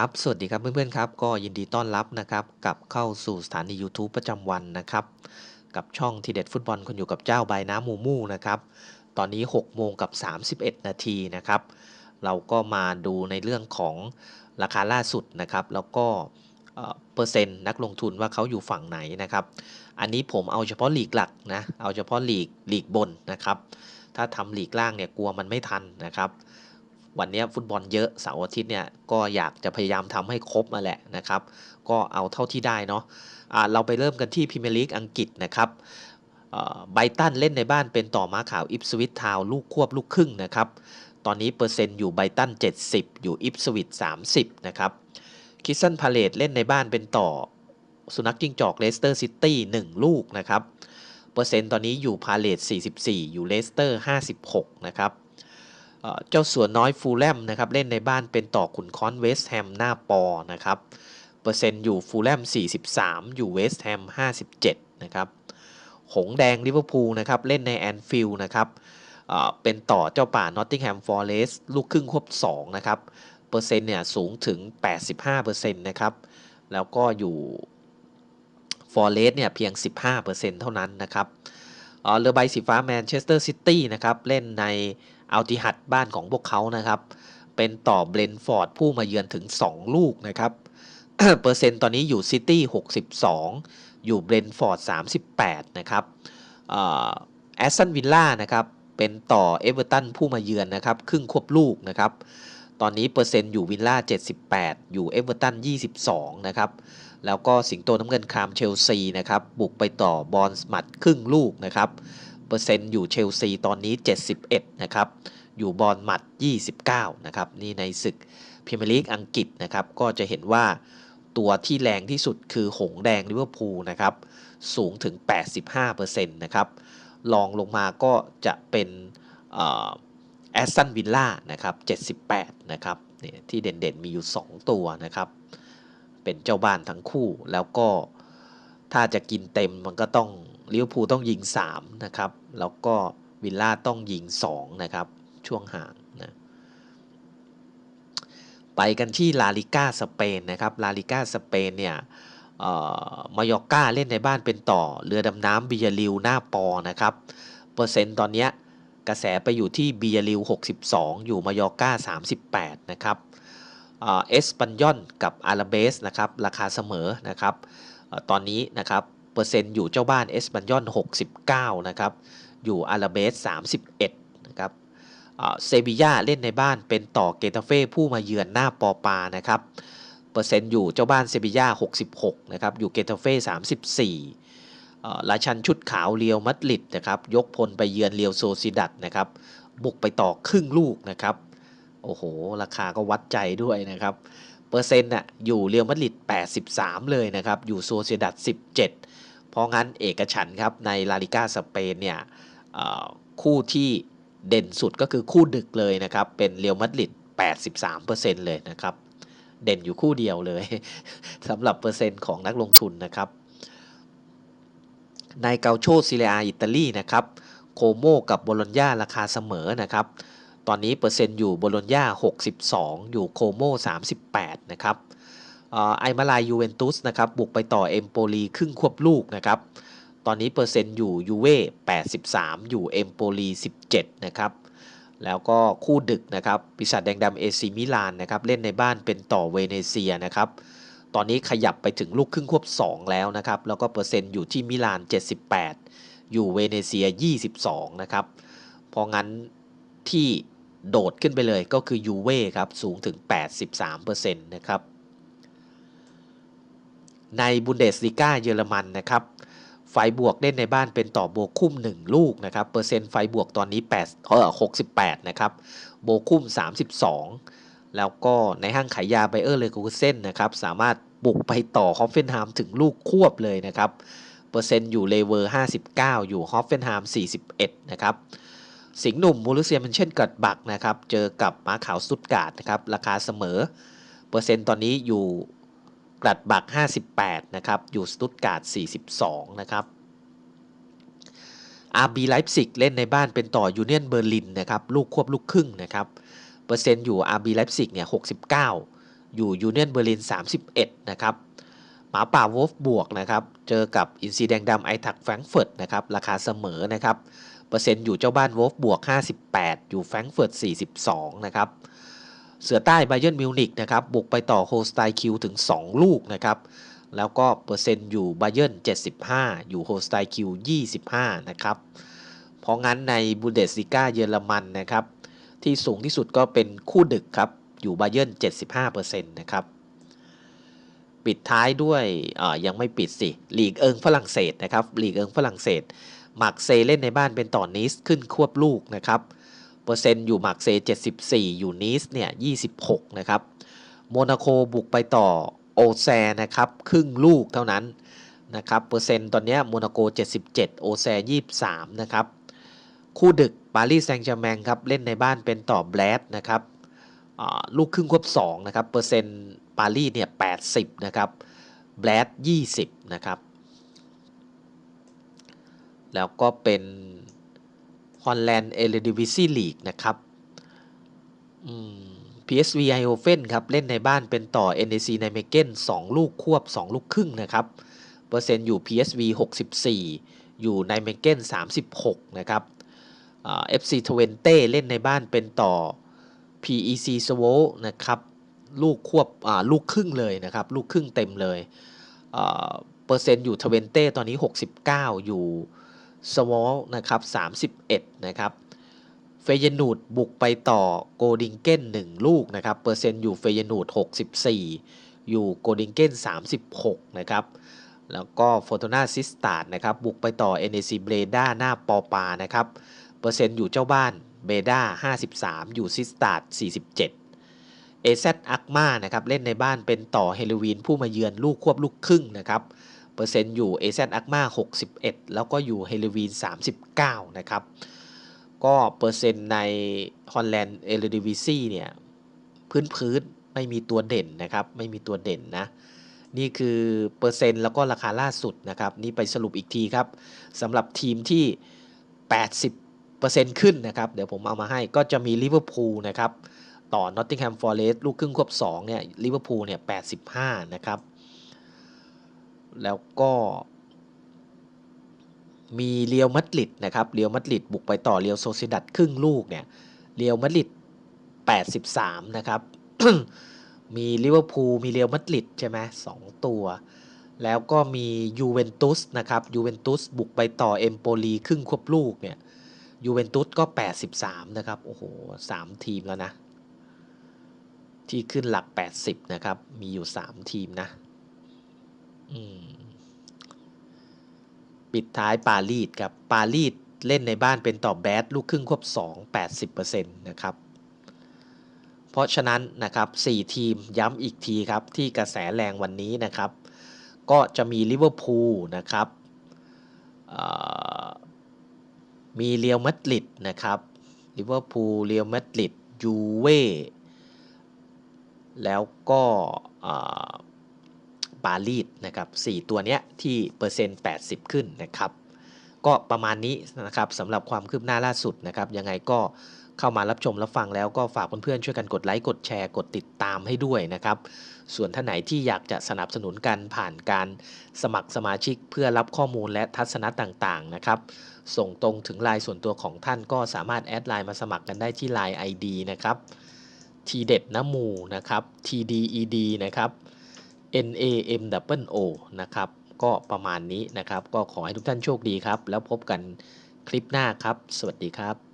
ครับ สวัสดีครับเพื่อนๆครับ ก็ยินดีต้อนรับนะครับกลับเข้าสู่สถานี YouTube ประจำวันนะครับ กับช่องทีเด็ดฟุตบอลคนอยู่กับเจ้าใบน้ำมูมูนะครับ ตอนนี้ 6 โมงกับ 31 นาทีนะครับ เราก็มาดูในเรื่องของราคาล่าสุดนะครับ แล้วก็เปอร์เซ็นต์นักลงทุนว่าเขาอยู่ฝั่งไหนนะครับ อันนี้ผมเอาเฉพาะหลีกหลักนะ เอาเฉพาะหลีกหลีกบนนะครับ ถ้าทำหลีกล่างเนี่ยกลัวมันไม่ทันนะครับ วันนี้ฟุตบอลเยอะเสาร์อาทิตย์เนี่ยก็อยากจะพยายามทำให้ครบมาแหละนะครับ ก็เอาเท่าที่ได้เนาะะเราไปเริ่มกันที่พรีเมียร์ลีกอังกฤษนะครับไบตันเล่นในบ้านเป็นต่อม้าขาวอิฟสวิตทาวลูกควบลูกครึ่งนะครับ ตอนนี้เปอร์เซ็นต์อยู่ไบตัน 70 อยู่อิฟสวิต30 นะครับคิสซันพาเลตเล่นในบ้านเป็นต่อสุนัขจิ้งจอกเลสเตอร์ซิตี้1ลูกนะครับ เปอร์เซ็นต์ตอนนี้อยู่พาเลต44 อยู่เลสเตอร์56 นะครับ เจ้าสัวน้อยฟูลแลมนะครับเล่นในบ้านเป็นต่อขุนค้อนเวสต์แฮมหน้าปอนะครับเปอร์เซ็นต์อยู่ฟูลแลม 43 อยู่เวสต์แฮม 57 นะครับ หงแดงลิเวอร์พูลนะครับเล่นในแอนฟิลด์นะครับเป็นต่อเจ้าป่านอตติงแฮมฟอร์เรสต์ลูกครึ่งควบ 2 นะครับ เปอร์เซ็นต์เนี่ยสูงถึง 85%นะครับ แล้วก็อยู่ฟอร์เรสต์เนี่ยเพียง 15%เท่านั้นนะครับเรือใบสีฟ้าแมนเชสเตอร์ซิตี้นะครับเล่นใน อัลติฮัดบ้านของพวกเขานะครับ เป็นต่อเบรนฟอร์ดผู้มาเยือนถึง 2 ลูกนะครับ เปอร์เซ็นต์ตอนนี้อยู่ซิตี้ 62 อยู่เบรนฟอร์ด 38 นะครับแอสตันวิลล่านะครับเป็นต่อเอเวอร์ตันผู้มาเยือนนะครับ ครึ่งควบลูกนะครับ ตอนนี้เปอร์เซ็นต์อยู่วิลล่า 78 อยู่เอเวอร์ตัน 22 นะครับ แล้วก็สิงโตน้ำเงินครามเชลซีนะครับ บุกไปต่อบอลสมัดครึ่งลูกนะครับ เปอร์เซ็นต์อยู่เชลซีตอนนี้ 71 นะครับ อยู่บอลหมัด 29 นะครับ นี่ในศึกพรีเมียร์ลีกอังกฤษนะครับ ก็จะเห็นว่าตัวที่แรงที่สุดคือหงแดงลิเวอร์พูลนะครับ สูงถึง 85%นะครับลองลงมาก็จะเป็นแอสตันวิลล่านะครับ78 นะครับเนี่ยที่เด่นๆ มีอยู่ 2 ตัวนะครับ เป็นเจ้าบ้านทั้งคู่แล้วก็ ถ้าจะกินเต็มมันก็ต้องลิเวอร์พูลต้องยิง 3 นะครับ แล้วก็วิลล่าต้องยิง 2 นะครับ ช่วงห่างนะไปกันที่ลาลิก้าสเปนนะครับลาลิก้าสเปนเนี่ยมายอกกาเล่นในบ้านเป็นต่อเรือดำน้ำบิยาลิวหน้าปอนะครับ เปอร์เซ็นต์ตอนนี้กระแสไปอยู่ที่บิยาลิว 62 อยู่มายอกกา38 นะครับเอสปันยอนกับอาราเบสนะครับ ราคาเสมอนะครับ ตอนนี้นะครับเปอร์เซ็นต์อยู่เจ้าบ้านเอสปันยอน69 นะครับ อยู่อาราเบส 31 นะครับเซบียาเล่นในบ้านเป็นต่อเกตาเฟ่ผู้มาเยือนหน้าปอปานะครับ เปอร์เซ็นต์อยู่เจ้าบ้านเซบียา66 นะครับ อยู่เกตาเฟ่34ราชันชุดขาวเรียวมัดลิดนะครับ ยกพลไปเยือนเรียวโซซิดัตนะครับ บุกไปต่อครึ่งลูกนะครับ โอ้โห ราคาก็วัดใจด้วยนะครับ เปอร์เซ็นต์น่ะอยู่เรียวมัดลิด83 เลยนะครับ อยู่โซเซดัต17 เพราะงั้นเอกฉันครับในลาลิก้าสเปนเนี่ยคู่ที่เด่นสุดก็คือคู่ดึกเลยนะครับ เป็นเรียวมัดริด83%เลยนะครับ เด่นอยู่คู่เดียวเลยสำหรับเปอร์เซ็นต์ของนักลงทุนนะครับ ในเกาโชซิเลียอิตาลีนะครับ โคโมกับบโลญญาราคาเสมอนะครับ ตอนนี้เปอร์เซ็นต์อยู่โบโลญญา62 อยู่โคโม38 นะครับไอมาลายยูเวนตุสนะครับบุกไปต่อเอมโปลีครึ่งควบลูกนะครับ ตอนนี้เปอร์เซ็นต์อยู่ยูเว่83 อยู่เอมโปลี17 นะครับ แล้วก็คู่ดึกนะครับปีศาจแดงดำเอซีมิลานนะครับเล่นในบ้านเป็นต่อเวเนเซียนะครับ ตอนนี้ขยับไปถึงลูกครึ่งควบ 2 แล้วนะครับ แล้วก็เปอร์เซ็นต์อยู่ที่มิลาน 78 อยู่เวเนเซีย 22 นะครับ เพราะงั้นที่ โดดขึ้นไปเลยก็คือยูเว่ครับสูงถึง 83%นะครับในบุนเดสลีกาเยอรมันนะครับไฟบวกเล่นในบ้านเป็นต่อโบคุ้ม 1 ลูกนะครับเปอร์เซ็นต์ไฟบวกตอนนี้8เออ68 นะครับโบคุ้ม 32 แล้วก็ในห้างขายยาไบเออร์เลกูเซนนะครับสามารถบุกไปต่อฮอฟเฟนฮามถึงลูกควบเลยนะครับเปอร์เซ็นต์อยู่เลเวอร์ 59 อยู่ฮอฟเฟนฮาม41 นะครับ สิงห์หนุ่มมูริเซียมันเช่นกัดบักนะครับ เจอกับม้าขาวสุดกาดนะครับ ราคาเสมอ เปอร์เซ็นต์ตอนนี้อยู่กลัดบัก 58 นะครับ อยู่สตุตการ์ด42 นะครับอาร์บีไลฟ์ซิกเล่นในบ้านเป็นต่อยูเนียนเบอร์ลินนะครับ ลูกควบลูกครึ่งนะครับ เปอร์เซ็นต์อยู่อาร์บีไลฟ์ซิกเนี่ย 69 อยู่ยูเนียนเบอร์ลิน 31 นะครับหมาป่าวอฟบวกนะครับ เจอกับอินซีแดงดำไอทักแฟรงเฟิร์ตนะครับ ราคาเสมอนะครับ เปอร์เซ็นต์อยู่เจ้าบ้านวอฟบวก 58 อยู่แฟรงก์เฟิร์ต 42 นะครับ เสือใต้ไบเยนมิวนิกนะครับบุกไปต่อโฮสไตคิวถึง 2 ลูกนะครับ แล้วก็เปอร์เซ็นต์อยู่ไบเยน75 อยู่โฮสไตคิว25 นะครับ เพราะงั้นในบูเดสิก้าเยอรมันนะครับ ที่สูงที่สุดก็เป็นคู่ดึกครับ อยู่ไบเย r ร์น75%นะครับปิดท้ายด้วยยังไม่ปิดสิลีกเอิงฝรั่งเศสนะครับลีกเอิงฝรั่งเศส หมากเซเล่นในบ้านเป็นต่อนิสขึ้นควบลูกนะครับ เปอร์เซ็นต์อยู่หมากเซ 74 อยู่นิสเนี่ย 26 นะครับ โมนาโคบุกไปต่อโอแซนะครับ ครึ่งลูกเท่านั้นนะครับ เปอร์เซ็นต์ตอนนี้โมนาโก 77 โอแซ 23 นะครับ คู่ดึกปารีสแซงต์แชร์แมงครับ เล่นในบ้านเป็นต่อแบลดนะครับลูกครึ่งควบ2นะครับ เปอร์เซ็นต์ปารีสเนี่ย 80 นะครับ แบลด 20 นะครับ แล้วก็เป็นฮอลแลนด์เอเลดิวิซีลีกนะครับ PSV e i o f e n ครับเล่นในบ้านเป็นต่อ NEC n i m e g e n 2ลูกควบ 2 ลูกครึ่งนะครับเปอร์เซ็นต์อยู่ PSV 64 อยู่ n i m e g e n 36 นะครับ FC Twente เล่นในบ้านเป็นต่อ PEC s w o นะครับลูกควบลูกครึ่งเลยนะครับลูกครึ่งเต็มเลยเปอร์เซ็นต์อยู่ทเวนเต้ตอนนี้ 69 อยู่ สวอลนะครับ31 นะครับ เฟยนูดบุกไปต่อโกดิงเก้น 1 ลูกนะครับ เปอร์เซ็นต์อยู่เฟยนูด64 อยู่โกดิงเก้น 36 นะครับ แล้วก็โฟโตนาซิสตาร์นะครับ บุกไปต่อ NAC เบรด้าหน้าปอปานะครับ เปอร์เซ็นต์อยู่เจ้าบ้านเบด้า53 อยู่ซิสตาร์47เอเซตอักมานะครับเล่นในบ้านเป็นต่อเฮโลวีนผู้มาเยือนลูกควบลูกครึ่งนะครับ เปอร์เซ็นต์อยู่ AZ a c m a 61 แล้วก็อยู่เฮลวีน 39 นะครับ ก็เปอร์เซ็นต์ในฮอลแลนด์เอลดิวิซีเนี่ย พื้นพื้นไม่มีตัวเด่นนะครับ ไม่มีตัวเด่นนะ นี่คือเปอร์เซ็นต์แล้วก็ราคาล่าสุดนะครับ นี่ไปสรุปอีกทีครับสำหรับทีมที่ 80%ขึ้นนะครับ เดี๋ยวผมเอามาให้ก็จะมีลิเวอร์พูลนะครับ ต่อนอตติงแฮมฟอร์เรสต์ลูกครึ่งควบ2เนี่ยลิเวอร์พูลเนี่ย85 นะครับ แล้วก็มีเรียวมัดลิดนะครับเรียวมัดลิดบุกไปต่อเรียวโซซิดัดครึ่งลูกเนี่ยเรียวมัดลิด83 นะครับ มีลิเวอร์พูลมีเรียวมัดลิดใช่ไหมสองตัว แล้วก็มียูเวนตุสนะครับยูเวนตุสบุกไปต่อเอมโปลีครึ่งควบลูกเนี่ยยูเวนตุสก็ 83 นะครับ โอ้โหสามทีมแล้วนะ ที่ขึ้นหลัก 80 นะครับ มีอยู่ 3 ทีมนะ ปิดท้ายปารีสครับ ปารีสเล่นในบ้านเป็นต่อแบดลูกครึ่งควบ 2 80%นะครับ เพราะฉะนั้นนะครับ 4 ทีมย้ำอีกทีครับ ที่กระแสแรงวันนี้นะครับ ก็จะมีลิเวอร์พูลนะครับมีเรียลมาดริดนะครับลิเวอร์พูลเรียลมาดริดยูเว่แล้วก็ ปารีสนะครับ4ตัวเนี้ยที่เปอร์เซ็นต์ 80 ขึ้นนะครับ ก็ประมาณนี้นะครับสำหรับความคืบหน้าล่าสุดนะครับ ยังไงก็เข้ามารับชมรับฟังแล้วก็ฝากเพื่อนๆช่วยกันกดไลค์กดแชร์กดติดตามให้ด้วยนะครับ ส่วนท่านไหนที่อยากจะสนับสนุนกันผ่านการสมัครสมาชิกเพื่อรับข้อมูลและทัศนะต่างๆนะครับ ส่งตรงถึงไลน์ส่วนตัวของท่านก็สามารถแอดไลน์มาสมัครกันได้ที่ไลน์ ID นะครับทีเด็ดน้ำมูนะครับ TDED นะครับ N A M W O นะครับ ก็ประมาณนี้นะครับ ก็ขอให้ทุกท่านโชคดีครับ แล้วพบกันคลิปหน้าครับ สวัสดีครับ